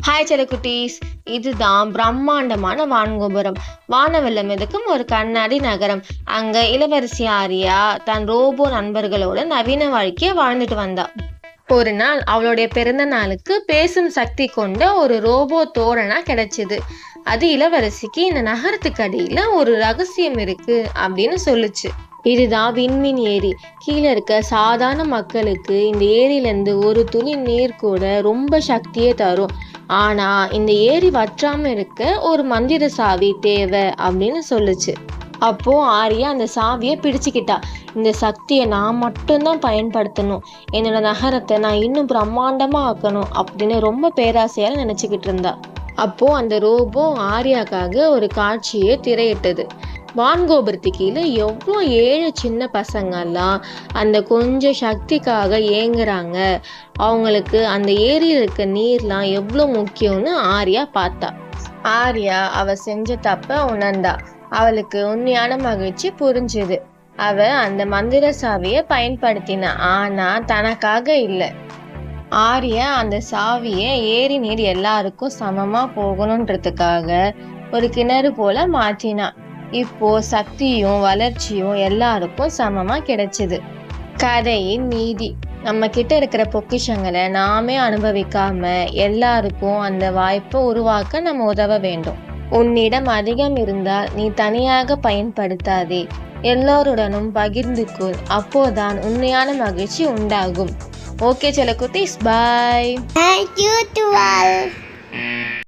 Hi செலக்குட்டீஸ் இதுதான் பிரம்மாண்டமான வான்கோபுரம் வானவெல்லம் மிதக்கும் ஒரு கண்ணாடி நகரம் அங்க இளவரசி ஆரியா தன் ரோபோ நண்பர்களோட நவீன வாழ்க்கைய வாழ்ந்துட்டு வந்தா ஒரு நாள் அவளுடைய பிறந்த நாளுக்கு பேசும் சக்தி கொண்ட ஒரு ரோபோ தோரணா கிடைச்சது அது இளவரசிக்கு இந்த நகரத்துக்கு அடியில ஒரு ரகசியம் இருக்கு அப்படின்னு சொல்லுச்சு இதுதான் விண்மீன் ஏரி கீழே இருக்க சாதாரண மக்களுக்கு இந்த ஏரியிலேருந்து ஒரு துளி நீர் கூட ரொம்ப சக்தியே தரும் ஆனா இந்த ஏரி வற்றாம இருக்க ஒரு மந்திர சாவி தேவை அப்படின்னு சொல்லுச்சு. அப்போ ஆரியா அந்த சாவியை பிடிச்சுக்கிட்டா. இந்த சக்தியை நான் மட்டும்தான் பயன்படுத்தணும். என்னோட நகரத்தை நான் இன்னும் பிரம்மாண்டமா ஆக்கணும் அப்படின்னு ரொம்ப பேராசையால நினைச்சுக்கிட்டு இருந்தா. அப்போ அந்த ரோபோ ஆரியாக்காக ஒரு காட்சியை திரையிட்டது. வான்கோபுரத்து கீழே எவ்வளோ ஏழு சின்ன பசங்கள்லாம் அந்த கொஞ்சம் சக்திக்காக ஏங்குறாங்க. அவங்களுக்கு அந்த ஏரியில் இருக்க நீர்லாம் எவ்வளோ முக்கியம்னு ஆரியா பார்த்தா. ஆரியா அவ செஞ்ச தப்ப உணர்ந்தா. அவளுக்கு உண்மையான மகிழ்ச்சி புரிஞ்சுது. அவ அந்த மந்திர சாவியை பயன்படுத்தினா ஆனா தனக்காக இல்லை. ஆரியா அந்த சாவியை ஏரி நீர் எல்லாருக்கும் சமமா போகணுன்றதுக்காக ஒரு கிணறு போல மாற்றினான் இப்போ சக்தியும் வளர்ச்சியும் எல்லாருக்கும் சமமா கிடைச்சிது. கதையின் நீதி. நம்ம கிட்ட இருக்கிற பொக்கிஷங்களை நாமே அனுபவிக்காம எல்லாருக்கும் அந்த வாய்ப்பை உருவாக்க நம்ம உதவ வேண்டும். உன்னிடம் அதிகம் இருந்தால் நீ தனியாக பயன்படுத்தாதே. எல்லோருடனும் பகிர்ந்து கொள் அப்போதான் உண்மையான மகிழ்ச்சி உண்டாகும். ஓகே செலக்குட்டீஸ் பாய் Thank you.